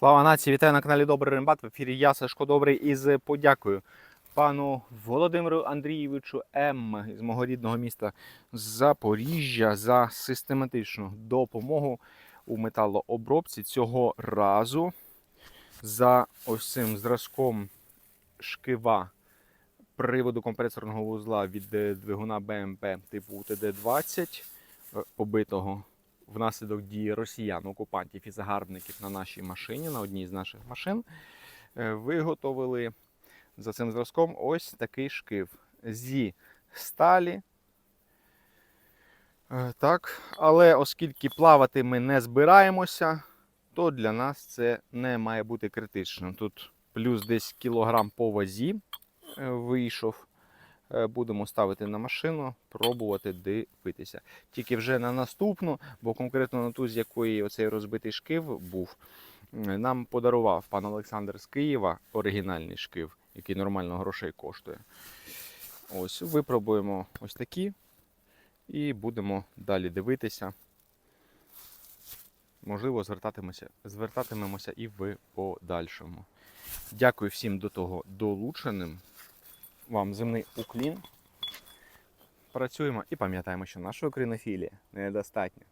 Слава нації, вітаю на каналі Добрий Рембат. В ефірі я Сашко Добрий із подякою пану Володимиру Андрійовичу М. з мого рідного міста Запоріжжя за систематичну допомогу у металообробці цього разу за ось цим зразком шкива приводу компресорного вузла від двигуна БМП типу ТД-20, е, побитого внаслідок дії росіян, окупантів і загарбників на нашій машині, на одній з наших машин, е, виготовили за цим зразком ось такий шкив зі сталі. Е, Так, але оскільки плавати ми не збираємося, то для нас це не має бути критичним. Тут плюс десь кілограм по вазі е, вийшов. Е, Будемо ставити на машину, пробувати дивитися. Тільки вже на наступну, бо конкретно на ту, з якої оцей розбитий шкив був, нам подарував пан Олександр з Києва оригінальний шкив, який нормально грошей коштує. Ось, випробуємо ось такі і будемо далі дивитися. Можливо, звертатимемося, звертатимемося і в подальшому. Дякую всім до того долученим. Вам земний уклін. Працюємо і пам'ятаємо, що нашої українофілія недостатня.